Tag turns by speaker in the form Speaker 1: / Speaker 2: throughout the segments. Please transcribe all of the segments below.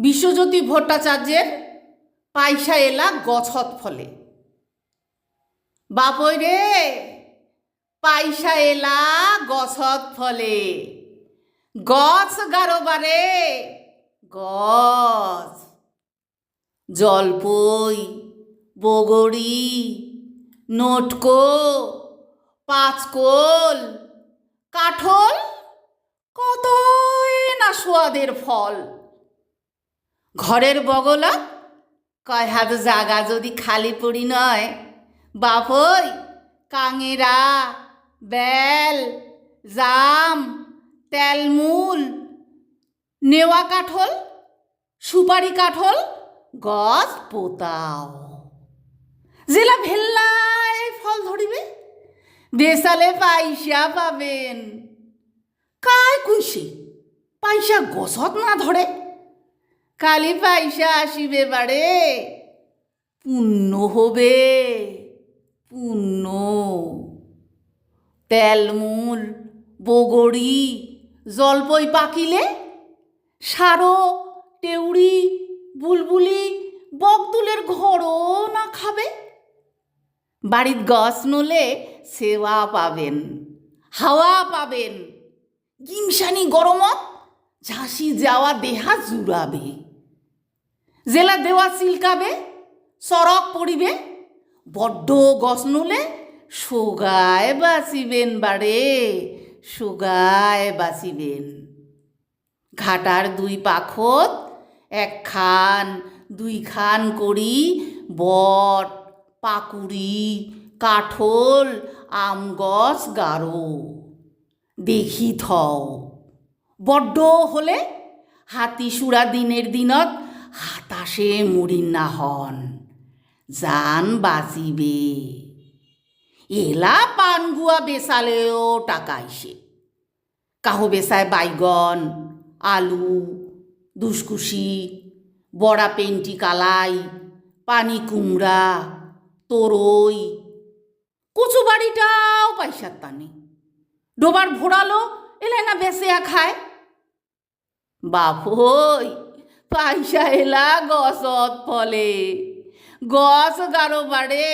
Speaker 1: বিশ্বজ্যোতি ভট্টাচার্যের পাইসা এলা গছত ফলে। বাপই রে, পাইসা এলা গছত ফলে। গছ গারোবারে, গছ। জলপই, বগড়ি, নটকো, পাঁচকোল, কাঠল, কতই না সোয়াদের ফল। ঘরের বগলা কয়, হাত জাগা যদি খালি পড়ি নয়? বাপই, কাঙেরা, বেল, জাম তেলমূল নেওয়া কাঠল, সুপারি কাঠল, গছ পোতাও। জেলা ভেল্লায় ফল ধরিবে বেসালে পাইসা পাবেন। কায় কুইসে, পাইসা গছত না ধরে। কালি পাইসা আসিবে বাড়ে। পুণ্য হবে, পুণ্য। তেলমূল বগড়ি জলপই পাকিলে, সারো, টেউড়ি, বুলবুলি, বকদুলের ঘরও না খাবে। বাড়ির গছ নলে সেবা পাবেন, হাওয়া পাবেন। গিমসানি গরমত, ঝাঁসি যাওয়া দেহা জুড়াবে। জেলা দেওয়া সিলকাবে, সড়ক পড়িবে, বড্ড গছ নলে সোগায় বাঁচিবেন বাড়ে, সোগায় বাঁচিবেন। ঘাটার দুই পাখত, এক খান, দুই খান করি, বট, পাকুড়ি, কাঠল, আম গছ, গারো। দেখি থও। বড্ড হলে হাতি সুরা দিনের দিনত হাতাশে মুড়িন না হন জান বাঁচিবে এলা পানগুয়া বেসালেও টাকা আইসে কাহো বেসায় বাইগন, আলু, দুসকুশি, বড়া পেন্টি কালাই, পানি কুমড়া, তোরই। কচু বাড়িটাও পয়সার টানে ডোবার ভোড়ালো এলাই না বেসেয়া খায়। বাপই! পয়সা এলা গছত ফলে। গছ গারো বাড়ে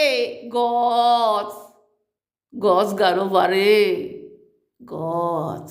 Speaker 1: গছ গছ গারো বাড়ে গছ